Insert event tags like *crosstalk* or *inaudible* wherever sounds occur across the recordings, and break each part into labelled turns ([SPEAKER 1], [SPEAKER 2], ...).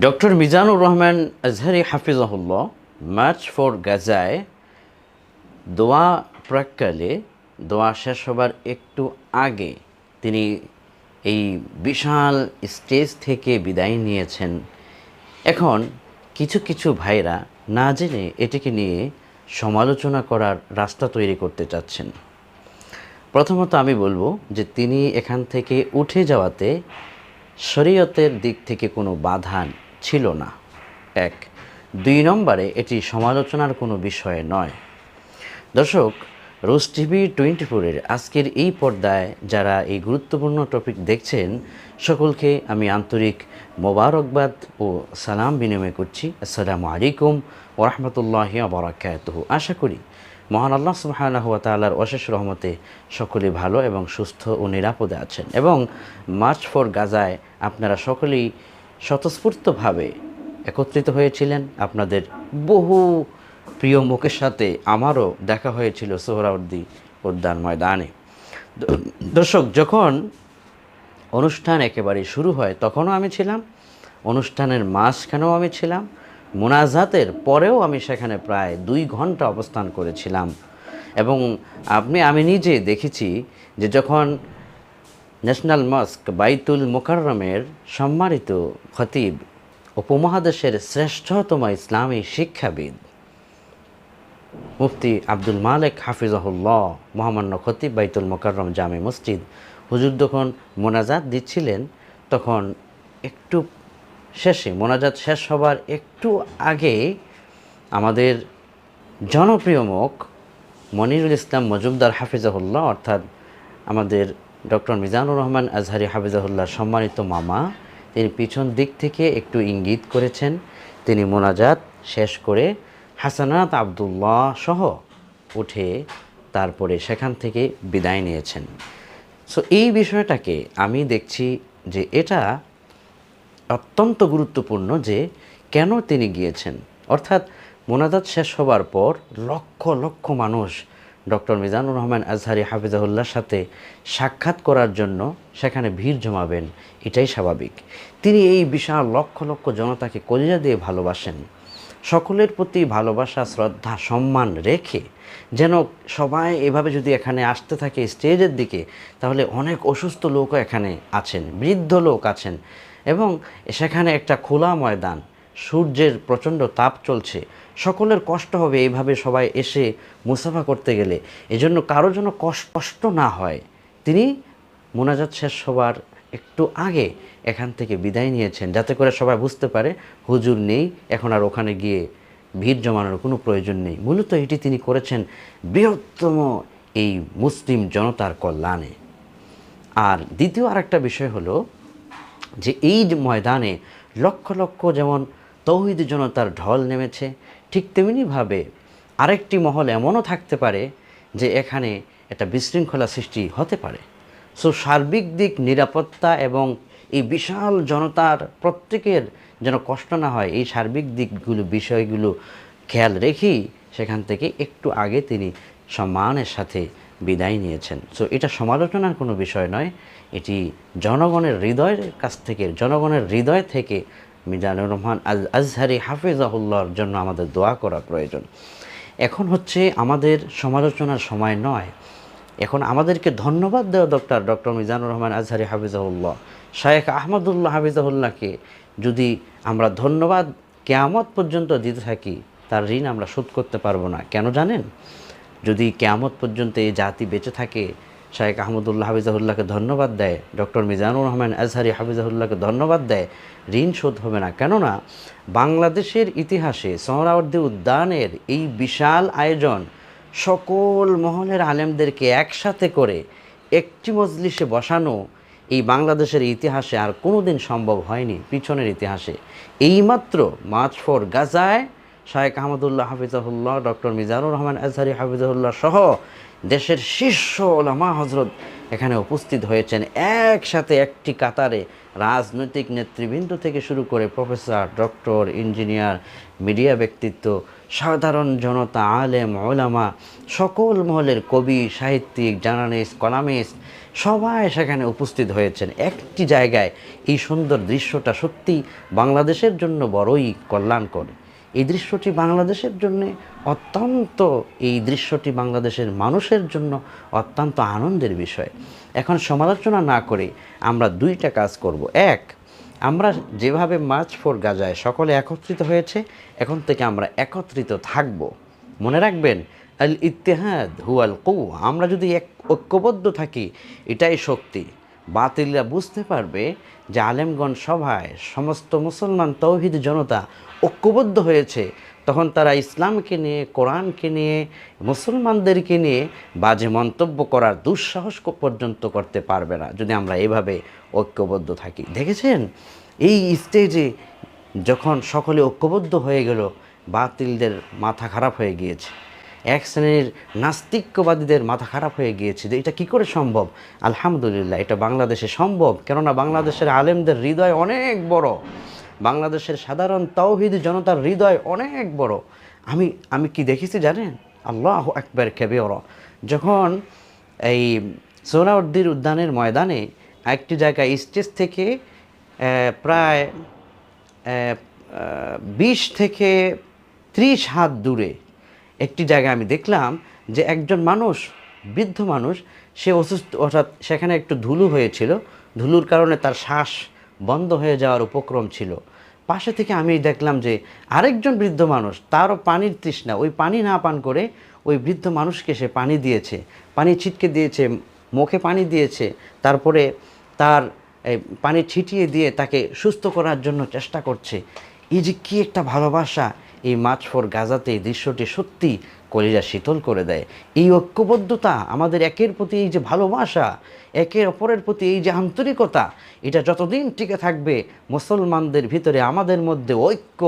[SPEAKER 1] Doctor Mizanur Rahman Azhari হাফিজাহুল্লাহ, march for গাজায় দোয়া প্রাককালে, দোয়া শেষ হবার একটু আগে তিনি এই বিশাল স্টেজ থেকে বিদায় নিয়েছেন। এখন কিছু কিছু ভাইরা না জেনে এটিকে নিয়ে সমালোচনা করার রাস্তা তৈরি করতে চাচ্ছেন। প্রথমত আমি বলব যে তিনি এখান থেকে উঠে যাওয়াতে শরীয়তের দিক থেকে কোনো বাধা ছিল না। এক, দুই নম্বরে এটি সমালোচনার কোনো বিষয় নয়। দর্শক রোজ টিভি টোয়েন্টি ফোরের আজকের এই পর্দায় যারা এই গুরুত্বপূর্ণ টপিক দেখছেন, সকলকে আমি আন্তরিক মোবারকবাদ ও সালাম বিনিময় করছি। আসসালামু আলাইকুম ওরহমতুল্লাহ বরাকাত আশা করি মহান আল্লাহ তাল্লার অশেষ রহমতে সকলে ভালো এবং সুস্থ ও নিরাপদে আছেন। এবং মার্চ ফর গাজায় আপনারা সকলেই স্বতঃস্ফূর্তভাবে একত্রিত হয়েছিলেন। আপনাদের বহু প্রিয় মুখের সাথে আমারও দেখা হয়েছিল সোহরাউদ্দি উদ্যান ময়দানে। দর্শক, যখন অনুষ্ঠান একেবারে শুরু হয়, তখনও আমি ছিলাম। অনুষ্ঠানের মাঝখানেও আমি ছিলাম। মোনাজাতের পরেও আমি সেখানে প্রায় দুই ঘণ্টা অবস্থান করেছিলাম। এবং আপনি, আমি নিজে দেখেছি যে যখন ন্যাশনাল মস্ক বাইতুল মোকাররমের সম্মানিত খতিব উপমহাদেশের শ্রেষ্ঠতম ইসলামী শিক্ষাবিদ মুফতি আব্দুল মালেক হাফিজাহুল্লাহ, মহামান্য খতিব বাইতুল মোকাররম জামে মসজিদ। হুজুর যখন মোনাজাত দিচ্ছিলেন, তখন একটু শেষে, মোনাজাত শেষ হবার একটু আগে আমাদের জনপ্রিয় মুখ মনিরুল ইসলাম মজুমদার হাফিজাহুল্লাহ, অর্থাৎ আমাদের ডক্টর মিজানুর রহমান আজহারি হাফিজাহুল্লাহ সম্মানিত মামা। তিনি পিছন দিক থেকে একটু ইঙ্গিত করেছেন। তিনি মোনাজাত শেষ করে হাসানাত আবদুল্লাহ সহ উঠে তারপরে সেখান থেকে বিদায় নিয়েছেন। সো এই বিষয়টাকে আমি দেখছি যে এটা অত্যন্ত গুরুত্বপূর্ণ যে কেন তিনি গিয়েছেন। অর্থাৎ মোনাজাত শেষ হবার পর লক্ষ লক্ষ মানুষ ডক্টর মিজানুর রহমান আজহারি হাফিজাহুল্লার সাথে সাক্ষাৎ করার জন্য সেখানে ভিড় জমাবেন, এটাই স্বাভাবিক। তিনি এই বিশাল লক্ষ লক্ষ জনতাকে কলিজা দিয়ে ভালোবাসেন। সকলের প্রতি ভালোবাসা, শ্রদ্ধা, সম্মান রেখে যেন সবাই এভাবে যদি এখানে আসতে থাকে স্টেজের দিকে, তাহলে অনেক অসুস্থ লোকও এখানে আছেন, বৃদ্ধ লোক আছেন। এবং সেখানে একটা খোলা ময়দান, সূর্যের প্রচণ্ড তাপ চলছে। সকলের কষ্ট হবে এইভাবে সবাই এসে মুসাফা করতে গেলে। এজন্য কারও যেন কষ্ট কষ্ট না হয়, তিনি মোনাজাত শেষ হবার একটু আগে এখান থেকে বিদায় নিয়েছেন, যাতে করে সবাই বুঝতে পারে হুজুর নেই, এখন আর ওখানে গিয়ে ভিড় জমানোর কোনো প্রয়োজন নেই। মূলত এটি তিনি করেছেন বৃহত্তম এই মুসলিম জনতার কল্যাণে। আর দ্বিতীয় আরেকটা বিষয় হলো যে এই ময়দানে লক্ষ লক্ষ যেমন তৌহিদ জনতার ঢল নেমেছে ঠিক তেমনিভাবে আরেকটি মহল এমনও থাকতে পারে যে এখানে একটা বিশৃঙ্খলা সৃষ্টি হতে পারে। সো সার্বিক দিক নিরাপত্তা এবং এই বিশাল জনতার প্রত্যেকের যেন কষ্ট না হয়, এই সার্বিক দিকগুলো, বিষয়গুলো খেয়াল রেখেই সেখান থেকে একটু আগে তিনি সম্মানের সাথে বিদায় নিয়েছেন। সো এটা সমালোচনার কোনো বিষয় নয়, এটি জনগণের হৃদয়ের কাছ থেকে, জনগণের হৃদয় থেকে মিজানুর রহমান আজ আজহারি হাফিজাহুল্লাহর জন্য আমাদের দোয়া করা প্রয়োজন। এখন হচ্ছে আমাদের সমালোচনার সময় নয়। এখন আমাদেরকে ধন্যবাদ দেওয়া দরকার ডক্টর মিজানুর রহমান আজহারি হাফিজাহুল্লাহ। শায়েখ আহমদুল্লাহ হাফিজাহুল্লাহকে যদি আমরা ধন্যবাদ কেয়ামত পর্যন্ত দিতে থাকি, তার ঋণ আমরা শোধ করতে পারব না। কেন জানেন? যদি কেয়ামত পর্যন্ত এই জাতি বেঁচে থাকে শাহেক আহমদুল্লাহ হাফিজাহুল্লাহকে ধন্যবাদ দেয়, ডক্টর মিজানুর রহমান আজহারি হাফিজাহুল্লাহকে ধন্যবাদ দেয়, ঋণ শোধ হবে না। কেননা বাংলাদেশের ইতিহাসে সোহরাওয়ার্দী উদ্যানের এই বিশাল আয়োজন সকল মহলের আলেমদেরকে একসাথে করে একটি মজলিসে বসানো এই বাংলাদেশের ইতিহাসে আর কোনোদিন সম্ভব হয়নি পিছনের ইতিহাসে। এইমাত্র মার্চ ফর গাজায় শায়েক আহমদুল্লাহ হাফিজাহুল্লাহ, ডক্টর মিজানুর রহমান আজহারি হাফিজাহুল্লাহ সহ দেশের শীর্ষ ওলামা হজরত এখানে উপস্থিত হয়েছেন একসাথে একটি কাতারে রাজনৈতিক নেতৃবৃন্দ থেকে শুরু করে প্রফেসর, ডক্টর, ইঞ্জিনিয়ার, মিডিয়া ব্যক্তিত্ব, সাধারণ জনতা, আলেম, ওলামা, সকল মহলের কবি, সাহিত্যিক, জার্নালিস্ট, কলামিস্ট সবাই সেখানে উপস্থিত হয়েছেন। একটি জায়গায় এই সুন্দর দৃশ্যটা সত্যি বাংলাদেশের জন্য বড়ই কল্যাণকর। এই দৃশ্যটি বাংলাদেশের জন্য অত্যন্ত, এই দৃশ্যটি বাংলাদেশের মানুষের জন্য অত্যন্ত আনন্দের বিষয়। এখন সমালোচনা না করে আমরা দুইটা কাজ করব। এক, আমরা যেভাবে মার্চ ফোর গাজায় সকলে একত্রিত হয়েছে, এখন থেকে আমরা একত্রিত থাকব। মনে রাখবেন, আল ইতিহাদ হুয়াল কৌ আমরা যদি এক, ঐক্যবদ্ধ থাকি, এটাই শক্তি। বাতিলরা বুঝতে পারবে যে আলেমগঞ্জ সভায় সমস্ত মুসলমান তৌহিদ জনতা ঐক্যবদ্ধ হয়েছে, তখন তারা ইসলামকে নিয়ে, কোরআনকে নিয়ে, মুসলমানদেরকে নিয়ে বাজে মন্তব্য করার দুঃসাহস পর্যন্ত করতে পারবে না, যদি আমরা এভাবে ঐক্যবদ্ধ থাকি। দেখেছেন? এই স্টেজে যখন সকলে ঐক্যবদ্ধ হয়ে গেল, বাতিলদের মাথা খারাপ হয়ে গিয়েছে। এক শ্রেণির নাস্তিক্যবাদীদের মাথা খারাপ হয়ে গিয়েছে যে, এটা কি করে সম্ভব? আলহামদুলিল্লাহ, এটা বাংলাদেশে সম্ভব, কেননা বাংলাদেশের আলেমদের হৃদয় অনেক বড়। বাংলাদেশের সাধারণ তৌহিদ জনতার হৃদয় অনেক বড়। আমি আমি কি দেখেছি জানেন? আল্লাহ একবার খেবে ওর যখন এই সোহরাউদ্দিন উদ্যানের ময়দানে একটি জায়গায় স্টেজ থেকে প্রায় বিশ থেকে ত্রিশ হাত দূরে একটি জায়গায় আমি দেখলাম যে একজন মানুষ, বৃদ্ধ মানুষ, সে অসুস্থ, অর্থাৎ সেখানে একটু ধুলো হয়েছিল। ধুলোর কারণে তার শ্বাস বন্ধ হয়ে যাওয়ার উপক্রম ছিল। পাশে থেকে আমি দেখলাম যে আরেকজন বৃদ্ধ মানুষ, তারও পানির তৃষ্ণা। ওই পানি না পান করে ওই বৃদ্ধ মানুষকে সে পানি দিয়েছে। পানি ছিটকে দিয়েছে, মুখে পানি দিয়েছে, তারপরে তার পানি ছিটিয়ে দিয়ে তাকে সুস্থ করার জন্য চেষ্টা করছে। এই যে কী একটা ভালোবাসা এই মাছ ফোর গাজাতে এই দৃশ্যটি সত্যি কলিজা শীতল করে দেয়। এই ঐক্যবদ্ধতা আমাদের একের প্রতি এই যে ভালোবাসা, একের অপরের প্রতি এই যে আন্তরিকতা, এটা যতদিন টিকে থাকবে, মুসলমানদের ভিতরে আমাদের মধ্যে ঐক্য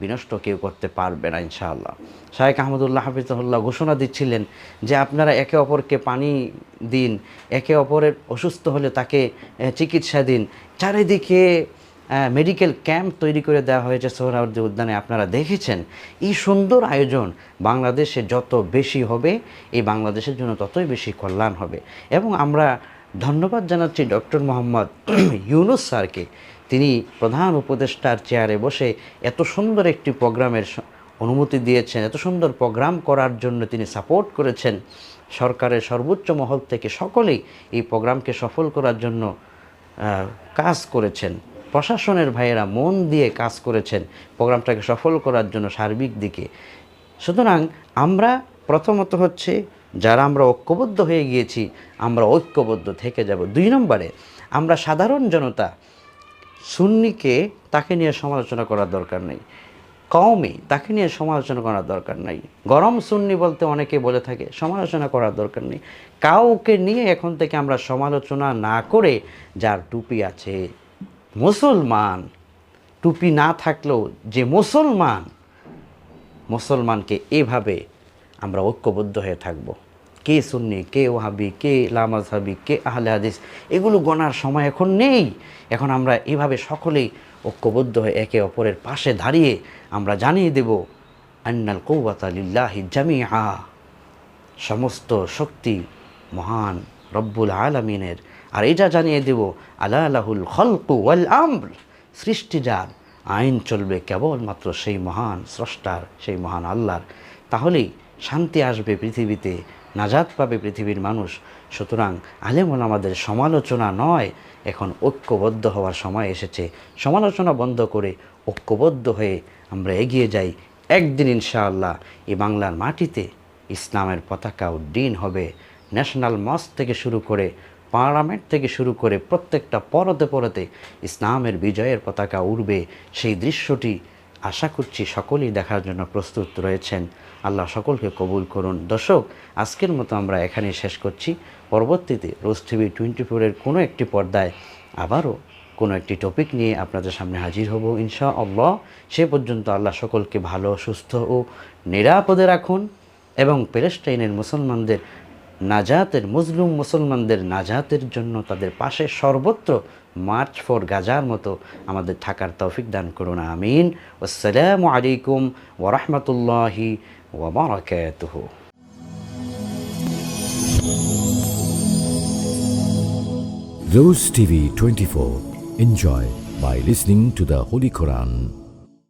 [SPEAKER 1] বিনষ্ট কেউ করতে পারবে না, ইনশাআল্লাহ। শাহেখ আহমদুল্লাহ হাফিজুল্লাহ ঘোষণা দিচ্ছিলেন যে আপনারা একে অপরকে পানি দিন, একে অপরের অসুস্থ হলে তাকে চিকিৎসা দিন। চারিদিকে মেডিকেল ক্যাম্প তৈরি করে দেওয়া হয়েছে সোহরাওয়ার্দী উদ্যানে। আপনারা দেখেছেন এই সুন্দর আয়োজন বাংলাদেশে যত বেশি হবে, এই বাংলাদেশের জন্য ততই বেশি কল্যাণ হবে। এবং আমরা ধন্যবাদ জানাচ্ছি ডক্টর মোহাম্মদ *clears throat* ইউনুস স্যারকে। তিনি প্রধান উপদেষ্টার চেয়ারে বসে এত সুন্দর একটি প্রোগ্রামের অনুমতি দিয়েছেন। এত সুন্দর প্রোগ্রাম করার জন্য তিনি সাপোর্ট করেছেন। সরকারের সর্বোচ্চ মহল থেকে সকলেই এই প্রোগ্রামকে সফল করার জন্য কাজ করেছেন। প্রশাসনের ভাইয়েরা মন দিয়ে কাজ করেছেন প্রোগ্রামটাকে সফল করার জন্য সার্বিক দিকে। সুতরাং আমরা প্রথমত হচ্ছে, যারা আমরা ঐক্যবদ্ধ হয়ে গিয়েছি, আমরা ঐক্যবদ্ধ থেকে যাব। দুই নম্বরে, আমরা সাধারণ জনতা, সুন্নিকে তাকে নিয়ে সমালোচনা করার দরকার নেই। কওমি তাকে নিয়ে সমালোচনা করার দরকার নাই। গরম সুন্নি বলতে অনেকে বলে থাকে, সমালোচনা করার দরকার নেই। কাউকে নিয়ে এখন থেকে আমরা সমালোচনা না করে যার টুপি আছে মুসলমান, টুপি না থাকলেও যে মুসলমান, মুসলমানকে এভাবে আমরা ঐক্যবদ্ধ হয়ে থাকব। কে সুন্নি, কে ওহাবি কে লামাজহাবি কে আহলে হাদিস, এগুলো গণার সময় এখন নেই। এখন আমরা এভাবে সকলেই ঐক্যবদ্ধ হয়ে একে অপরের পাশে দাঁড়িয়ে আমরা জানিয়ে দেব, আন্নাল কৌবাত লিল্লাহি জামিআ। সমস্ত শক্তি মহান রব্বুল আলমিনের আর এটা জানিয়ে দেব আল্লাহ আল্লাহুল খলকু ওয়াল আমর। সৃষ্টি যার, আইন চলবে কেবলমাত্র সেই মহান স্রষ্টার, সেই মহান আল্লাহর। তাহলেই শান্তি আসবে পৃথিবীতে, নাজাত পাবে পৃথিবীর মানুষ। সুতরাং আলেমন আমাদের সমালোচনা নয়, এখন ঐক্যবদ্ধ হওয়ার সময় এসেছে। সমালোচনা বন্ধ করে ঐক্যবদ্ধ হয়ে আমরা এগিয়ে যাই। একদিন ইনশাআল্লাহ এই বাংলার মাটিতে ইসলামের পতাকা উড্ডীন হবে। ন্যাশনাল মস্ক থেকে শুরু করে পার্লামেন্ট থেকে শুরু করে প্রত্যেকটা পরতে পরতে ইসলামের বিজয়ের পতাকা উড়বে। সেই দৃশ্যটি আশা করছি সকলেই দেখার জন্য প্রস্তুত রয়েছেন। আল্লাহ সকলকে কবুল করুন। দর্শক, আজকের মতো আমরা এখানেই শেষ করছি। পরবর্তীতে রোজ টিভি টোয়েন্টি ফোরের কোনো একটি পর্দায় আবারও কোনো একটি টপিক নিয়ে আপনাদের সামনে হাজির হব ইনশা আল্লাহ সে পর্যন্ত আল্লাহ সকলকে ভালো, সুস্থ ও নিরাপদে রাখুন এবং প্যালেস্টাইনের মুসলমানদের নাজাতের মুসলিম মুসলমানদের নাজাতের জন্য তাদের পাশে সর্বত্র মার্চ ফর গাজার মতো আমাদের থাকার তৌফিক দান করুন, আমিন আসসালামু আলাইকুম ওরহমতুল্লাহি ওবরাকাতুহ
[SPEAKER 2] Rose TV 24. Enjoy by listening to the Holy Quran.